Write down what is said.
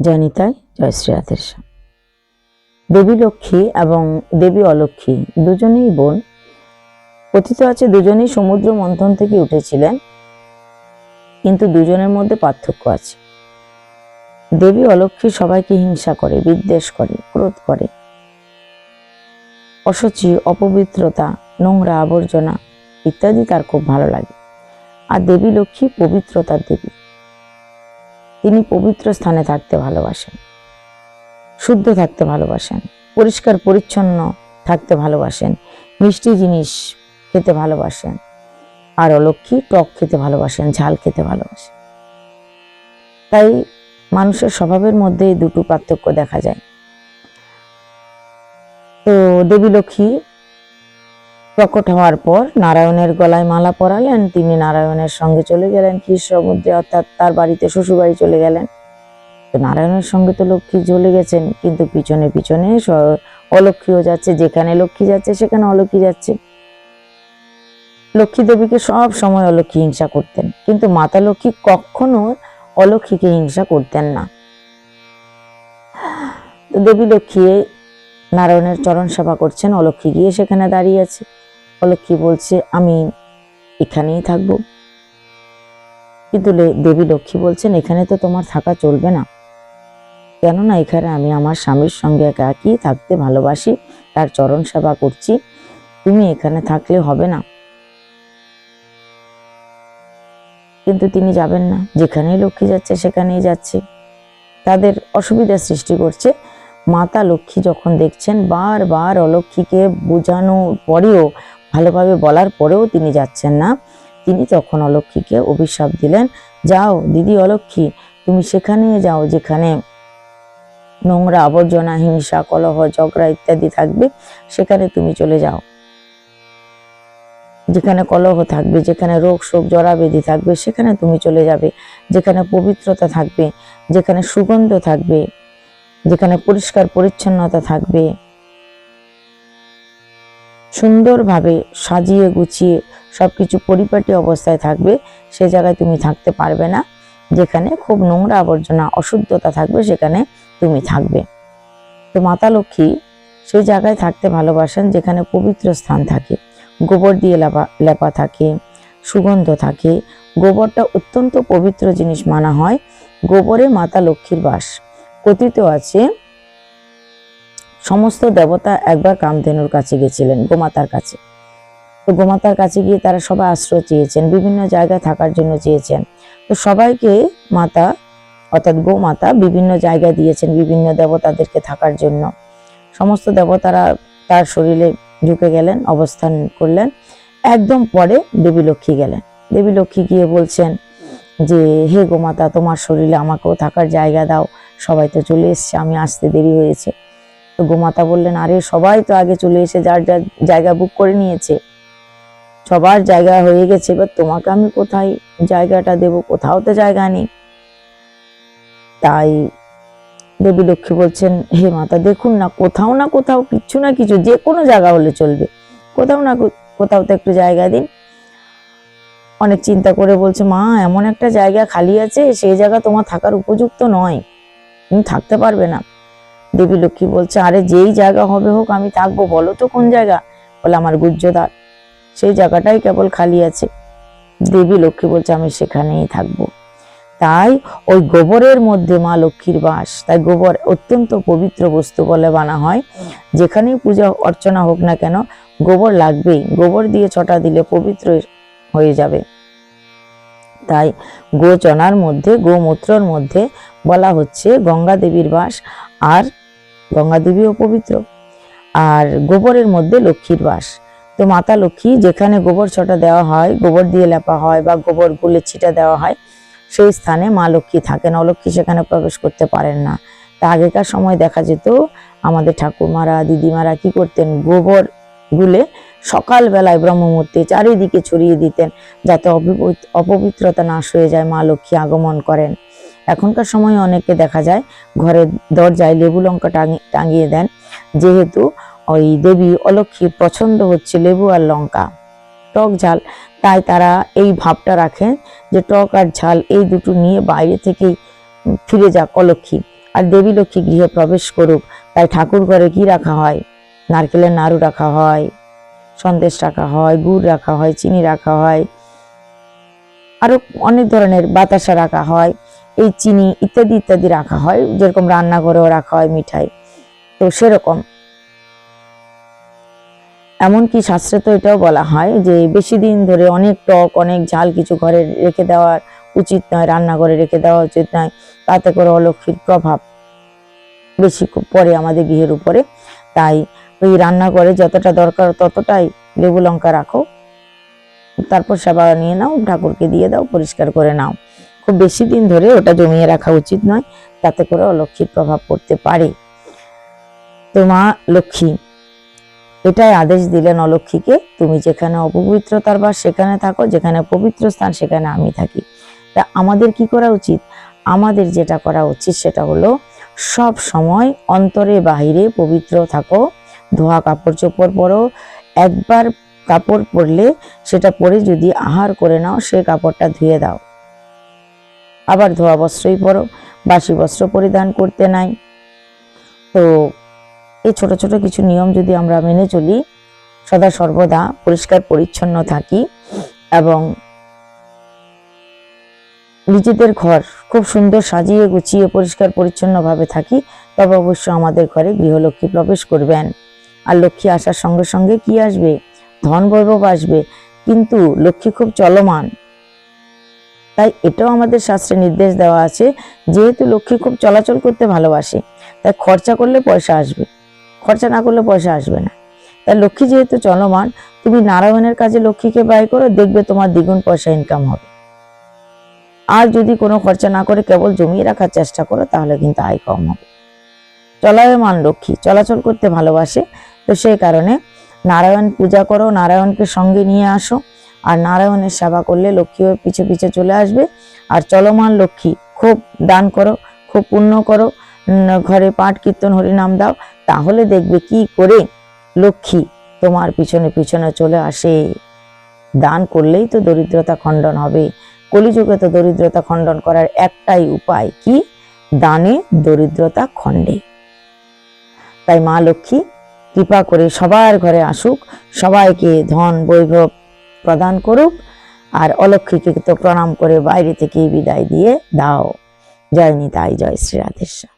জয়নিতাই জয়শ্রী রাধের দেবী লক্ষ্মী এবং দেবী অলক্ষ্মী দুজনেই বোন। কথিত আছে দুজনেই সমুদ্র মন্থন থেকে উঠেছিলেন, কিন্তু দুজনের মধ্যে পার্থক্য আছে। দেবী অলক্ষ্মী সবাইকে হিংসা করে, বিদ্বেষ করে, ক্রোধ করে। অসুচি, অপবিত্রতা, নোংরা আবর্জনা ইত্যাদি তার খুব ভালো লাগে। আর দেবী লক্ষ্মী পবিত্রতার দেবী। তিনি পবিত্র স্থানে থাকতে ভালোবাসেন। শুদ্ধ থাকতে ভালোবাসেন। পরিষ্কার, পরিচ্ছন্ন থাকতে ভালোবাসেন। মিষ্টি জিনিস খেতে ভালোবাসেন। আর অলক্ষী টক খেতে ভালোবাসেন, ঝাল খেতে ভালোবাসেন। তাই মানুষের স্বভাবের মধ্যে এই দুটো পার্থক্য দেখা যায়। তো দেবী লক্ষ্মী প্রকট হওয়ার পর নারায়ণের গলায় মালা পরালেন, তিনি নারায়ণের সঙ্গে চলে গেলেন ক্ষীর সমুদ্রে অর্থাৎ তার বাড়িতে শ্বশুরবাড়ি চলে গেলেন। তো নারায়ণের সঙ্গে তো লক্ষ্মী চলে গেছেন, কিন্তু পিছনে পিছনে অলক্ষ্মীও যাচ্ছে, যেখানে লক্ষ্মী যাচ্ছে সেখানে অলক্ষ্মী যাচ্ছে। লক্ষ্মী দেবীকে সব সময় অলক্ষ্মী হিংসা করতেন, কিন্তু মাতা লক্ষ্মী কখনো অলক্ষ্মীকে হিংসা করতেন না। দেবী লক্ষ্মী নারায়ণের চরণ সেবা করছেন, অলক্ষ্মী গিয়ে সেখানে দাঁড়িয়ে আছে। অলক্ষ্মী বলছে? আমি এখানেই থাকব। কিন্তু দেবী লক্ষ্মী বলছেন, এখানে তো তোমার থাকা চলবে না। কেননা এখানে আমি আমার স্বামীর সঙ্গে একাকি থাকতে ভালোবাসি, তার চরণ সেবা করছি। তুমি এখানে থাকলে হবে না। কিন্তু তিনি যাবেন না। যেখানেই লক্ষ্মী যাচ্ছে, সেখানেই যাচ্ছে। তাদের অসুবিধা সৃষ্টি করছে। মাতা লক্ষ্মী যখন দেখছেন, বারবার অলক্ষ্মীকে বোঝানোর পরেও ভালোভাবে বলার পরেও তিনি যাচ্ছেন না। তিনি তখন অলক্ষীকে অভিশাপ দিলেন, যাও, দিদি অলক্ষ্মী তুমি সেখানে যাও যেখানে নোংরা আবর্জনা, হিংসা, কলহ, ঝগড়া ইত্যাদি থাকবে, সেখানে তুমি চলে যাও। যেখানে কলহ থাকবে, যেখানে রোগ, শোক, জরাবেদি থাকবে, সেখানে তুমি চলে যাবে। যেখানে পবিত্রতা থাকবে, যেখানে সুগন্ধ থাকবে, যেখানে পরিষ্কার পরিচ্ছন্নতা থাকবে। সুন্দরভাবে সাজিয়ে গুছিয়ে সবকিছু পরিপাটি অবস্থায় থাকবে, সে জায়গায় তুমি থাকতে পারবে না। যেখানে খুব নোংরা আবর্জনা, অশুদ্ধতা থাকবে, সেখানে তুমি থাকবে। তো মাতা লক্ষ্মী সেই জায়গায় থাকতে ভালোবাসেন যেখানে পবিত্র স্থান থাকে। গোবর দিয়ে লেপা লেপা থাকে, সুগন্ধ থাকে। গোবরটা অত্যন্ত পবিত্র জিনিস মানা হয়। গোবরে মাতা লক্ষ্মীর বাস। কথিত আছে সমস্ত দেবতা একবার কামধেনুর কাছে গেছিলেন, গোমাতার কাছে। তো গোমাতার কাছে গিয়ে তারা সবাই আশ্রয় চেয়েছেন, বিভিন্ন জায়গায় থাকার জন্য চেয়েছেন। তো সবাইকে মাতা, অর্থাৎ গোমাতা বিভিন্ন জায়গায় দিয়েছেন বিভিন্ন দেবতাদেরকে থাকার জন্য। সমস্ত দেবতারা তার শরীরে ঢুকে গেলেন, অবস্থান করলেন। একদম পরে দেবী লক্ষ্মী গেলেন। দেবী লক্ষ্মী গিয়ে বলছেন যে, হে গোমাতা, তোমার শরীরে আমাকেও থাকার জায়গা দাও। সবাই তো চলে এসছে, আমি আসতে দেরি হয়েছে। তো গোমাতা বললেন, আরে, সবাই তো আগে চলে এসে যার যার জায়গা বুক করে নিয়েছে। সবার জায়গা হয়ে গেছে, এবার তোমাকে আমি কোথায় জায়গাটা দেব? কোথাও তো জায়গা নেই। তাই দেবী লক্ষ্মী বলছেন, হে মাতা, দেখুন না, কোথাও না কোথাও কিছু না কিছু, যে কোনো জায়গা হলে চলবে। কোথাও না কোথাও তো একটু জায়গা দিন। অনেক চিন্তা করে বলছে, মা, এমন একটা জায়গা খালি আছে, সেই জায়গা তোমার থাকার উপযুক্ত নয়। তুমি থাকতে পারবে না। দেবী লক্ষ্মী বলছে, আরে যেই জায়গা হবে হোক, আমি থাকব। বলো তো কোন জায়গা? বলে, আমার গুজ্জদার। সেই জায়গাটাই কেবল খালি আছে। দেবী লক্ষ্মী বলছে, আমি সেখানেই থাকব। তাই ওই গোবরের মধ্যে মা লক্ষ্মীর বাস, তাই গোবর অত্যন্ত পবিত্র বস্তু বলে বানা হয়। যেখানেই পূজা, অর্চনা হোক না কেন, গোবর লাগবেই। গোবর দিয়ে ছটা দিলে পবিত্র হয়ে যাবে। তাই গোচনার মধ্যে, গোমূত্রর মধ্যে বলা হচ্ছে গঙ্গা দেবীর বাস। আর গঙ্গা দেবীও পবিত্র। আর গোবরের মধ্যে লক্ষ্মীর বাস। তো মাতা লক্ষ্মী, যেখানে গোবর ছটা দেওয়া হয়, গোবর দিয়ে লেপা হয় বা গোবর গুলে ছিটা দেওয়া হয়, সেই স্থানে মা লক্ষ্মী থাকেন। অলক্ষ্মী সেখানে প্রবেশ করতে পারেন না। তা আগেকার সময় দেখা যেত, আমাদের ঠাকুরমারা, দিদিমারা কি করতেন? গোবর গুলে সকালবেলায় ব্রহ্মমূর্তি চারিদিকে ছড়িয়ে দিতেন, যাতে অপবিত- অপবিত্রতা নাশ হয়ে যায়, মা লক্ষ্মী আগমন করেন। এখনকার সময় অনেককে দেখা যায় ঘরের দরজায় লেবু লঙ্কা টাঙিয়ে দেন। যেহেতু ওই দেবী অলক্ষ্মীর পছন্দ হচ্ছে লেবু আর লঙ্কা। টক ঝাল, তাই তারা এই ভাবটা রাখেন যে টক আর ঝাল এই দুটো নিয়ে বাইরে থেকেই ফিরে যাক অলক্ষ্মী আর দেবী লক্ষ্মী গৃহে প্রবেশ করুক, তাই ঠাকুর ঘরে কি রাখা হয়? নারকেলের নাড়ু রাখা হয়, সন্দেশ রাখা হয়, গুড় রাখা হয়, চিনি রাখা হয়, আরও অনেক ধরনের বাতাসা রাখা হয়। এই চিনি ইত্যাদি ইত্যাদি রাখা হয়, যেরকম রান্নাঘরেও রাখা হয় মিঠাই। তো সেরকম। এমনকি শাস্ত্রে তো এটাও বলা হয় যে বেশি দিন ধরে অনেক টক, অনেক ঝাল কিছু ঘরে রেখে দেওয়ার উচিত নয়, রান্নাঘরে রেখে দেওয়া উচিত নয়, তাতে করে অলক্ষীর প্রভাব বেশি পড়ে আমাদের গৃহের উপরে। তাই ওই রান্নাঘরে যতটা দরকার ততটাই লেবু লঙ্কা রাখো। তারপর সেবা নিয়ে নাও, ঠাকুরকে দিয়ে দাও, পরিষ্কার করে নাও। খুব বেশি দিন ধরে ওটা জমিয়ে রাখা উচিত নয়, তাতে করে অলক্ষীর প্রভাব পড়তে পারে। তো মা লক্ষ্মী, এটাই আদেশ দিলেন অলক্ষীকে তুমি যেখানে অপবিত্রতার বাস সেখানে থাকো, যেখানে পবিত্র স্থান সেখানে আমি থাকি। তা আমাদের কি করা উচিত? আমাদের যেটা করা উচিত সেটা হলো সব সময় অন্তরে বাহিরে পবিত্র থাকো, ধোয়া কাপড় চোপড় পরো, একবার কাপড় পরলে সেটা পরে যদি আহার করে নাও, সে কাপড়টা ধুয়ে দাও। আবার ধোয়া বস্ত্রই পরো, বাসি বস্ত্র পরিধান করতে নাই। তো এই ছোট ছোট কিছু নিয়ম যদি আমরা মেনে চলি, সদা সর্বদা পরিষ্কার পরিচ্ছন্ন থাকি এবং নিজেদের ঘর খুব সুন্দর সাজিয়ে গুছিয়ে পরিষ্কার পরিচ্ছন্নভাবে থাকি, তবে অবশ্য আমাদের ঘরে গৃহলক্ষ্মী প্রবেশ করবেন। আর লক্ষ্মী আসার সঙ্গে সঙ্গে কি আসবে? ধন বৈভব আসবে। কিন্তু লক্ষ্মী খুব চলমান। তাই এটাও আমাদের শাস্ত্রে নির্দেশ দেওয়া আছে, যেহেতু লক্ষ্মী খুব চলাচল করতে ভালোবাসে, তাই খরচা করলে পয়সা আসবে, খরচা না করলে পয়সা আসবে না। তাই লক্ষ্মী যেহেতু চলমান, তুমি নারায়ণের কাজে লক্ষ্মীকে ব্যয় করো, দেখবে তোমার দ্বিগুণ পয়সা ইনকাম হবে। আর যদি কোনো খরচা না করে কেবল জমিয়ে রাখার চেষ্টা করো, তাহলে কিন্তু আয় কম হবে। চলায়মান লক্ষ্মী চলাচল করতে ভালোবাসে, তো সেই কারণে নারায়ণ পূজা করো, নারায়ণকে সঙ্গে নিয়ে আসো আর নারায়ণের সেবা করলে লক্ষ্মীও পিছে পিছে চলে আসবে। আর চলমান লক্ষ্মী, খুব দান করো, খুব পুণ্য করো ঘরে পাঠ কীর্তন হরিনাম দাও, তাহলে দেখবে কি করে লক্ষ্মী তোমার পিছনে পিছনে চলে আসে। দান করলেই তো দরিদ্রতা খণ্ডন হবে। কলিযুগে তো দরিদ্রতা খণ্ডন করার একটাই উপায় কি? দানে দরিদ্রতা খণ্ডে। তাই মা লক্ষ্মী, কৃপা করে সবার ঘরে আসুক, সবাইকে ধন, বৈভব প্রদান করুক আর অলক্ষীকে তো প্রণাম করে বাইরে থেকে বিদায় দিয়ে দাও। জয় নিতাই, জয় শ্রী রাধেশ্বর